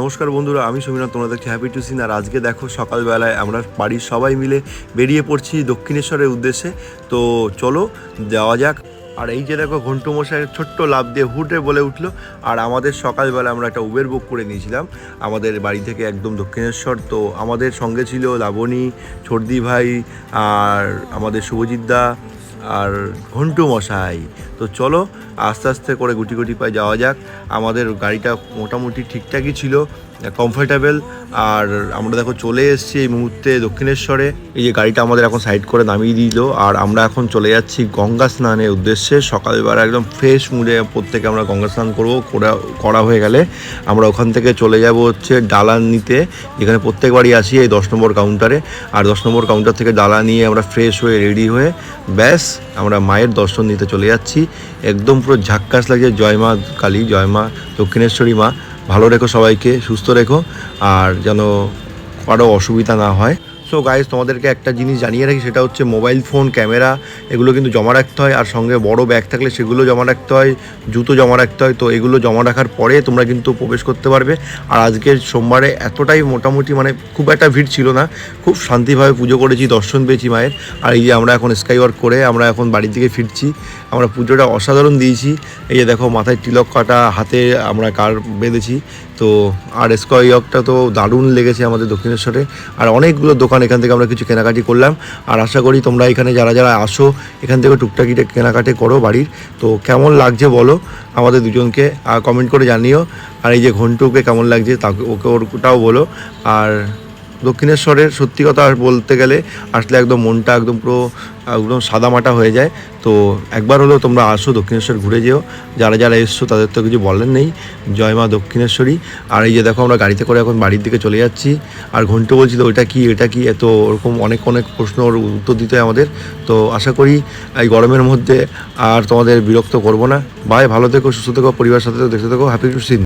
নমস্কার বন্ধুরা, আমি সমীরনাথ তোমরা দেখছি হ্যাপি টু সিন আর আজকে দেখো সকালবেলায় আমরা বাড়ির সবাই মিলে বেরিয়ে পড়ছি দক্ষিণেশ্বরের উদ্দেশ্যে। তো চলো, যাওয়া যাক। আর এই যে দেখো ঘন্টু মশাইয়ের ছোট্ট লাভ দিয়ে হুটে বলে উঠল। আর আমাদের সকালবেলা আমরা একটা উবের বুক করে নিয়েছিলাম। আমাদের বাড়ি থেকে একদম দক্ষিণেশ্বর। তো আমাদের সঙ্গে ছিল লাবণী, ছর্দি ভাই, আর আমাদের শুভজিৎ দা আর ঘন্টু মশাই। তো চলো, আস্তে আস্তে করে গুটি গুটি পায়ে যাওয়া যাক। আমাদের গাড়িটা মোটামুটি ঠিকঠাকই ছিল কমফোর্টেবল আর আমরা দেখো চলে এসেছি এই মুহূর্তে দক্ষিণেশ্বরে। এই যে গাড়িটা আমাদের এখন সাইড করে নামিয়ে দিল। আর আমরা এখন চলে যাচ্ছি গঙ্গা স্নানের উদ্দেশ্যে। সকালবেলা একদম ফ্রেশ মুডে প্রত্যেকে আমরা গঙ্গা স্নান করব, করা হয়ে গেলে। আমরা ওখান থেকে চলে যাব হচ্ছে ডালান নিতে যেখানে প্রত্যেকবারই আসি এই দশ নম্বর কাউন্টারে আর দশ নম্বর কাউন্টার থেকে ডালা নিয়ে আমরা ফ্রেশ হয়ে রেডি হয়ে ব্যাস আমরা মায়ের দর্শন নিতে চলে যাচ্ছি। একদম পুরো ঝাক্কাস লাগছে। জয় মা কালী, জয় মা দক্ষিণেশ্বরী মা। ভালো রেখো সবাইকে, সুস্থ রেখো। আর যেন কারও অসুবিধা না হয়। সো গাইজ তোমাদেরকে একটা জিনিস জানিয়ে রাখি, সেটা হচ্ছে মোবাইল ফোন ক্যামেরা এগুলো কিন্তু জমা রাখতে হয়। আর সঙ্গে বড় ব্যাগ থাকলে সেগুলো জমা রাখতে হয়, জুতো জমা রাখতে হয়। তো এগুলো জমা রাখার পরে তোমরা কিন্তু প্রবেশ করতে পারবে। আর আজকের সোমবারে এতটাই মোটামুটি মানে খুব একটা ভিড় ছিল না। খুব শান্তিভাবে পুজো করেছি, দর্শন পেয়েছি মায়ের। আর এই যে আমরা এখন স্কাই ওয়ার্ক করে আমরা এখন বাড়ির দিকে ফিরছি। আমরা পুজোটা অসাধারণ দিয়েছি। এই যে দেখো, মাথায় তিলক কাটা, হাতে আমরা কার বেঁধেছি। তো আর স্কাই ইয়কটা তো দারুণ লেগেছে আমাদের দক্ষিণেশ্বরে। আর অনেকগুলো দোকান এখান থেকে আমরা কিছু কেনাকাটি করলাম। আর আশা করি তোমরা এখানে যারা যারা আসো, এখান থেকে টুকটাকি কেনাকাটি করো বাড়ির। তো কেমন লাগছে বলো আমাদের দুজনকে কমেন্ট করে জানিও। আর এই যে ঘন্টুকে কেমন লাগছে তাকে ওকে ওটাও বলো। আর দক্ষিণেশ্বরের সত্যি কথা বলতে গেলে আসলে একদম মনটা একদম পুরো, একদম সাদামাটা হয়ে যায়। তো একবার হলেও তোমরা আসো দক্ষিণেশ্বর ঘুরে যেও। যারা যারা এসছো তাদের তো কিছু বলেন নেই। জয় মা দক্ষিণেশ্বরী। আর এই যে দেখো আমরা গাড়িতে করে এখন বাড়ির দিকে চলে যাচ্ছি। আর ঘন্টু বলছিল, ওইটা কি, এটা কি? এত ওরকম অনেক অনেক প্রশ্ন ওর উত্তর দিতে আমাদের। তো আশা করি এই গরমের মধ্যে আর তোমাদের বিরক্ত করব না। বাই, ভালো থেকো, সুস্থ থেকো, পরিবারের সাথে দেখতে থেকো। Happy scene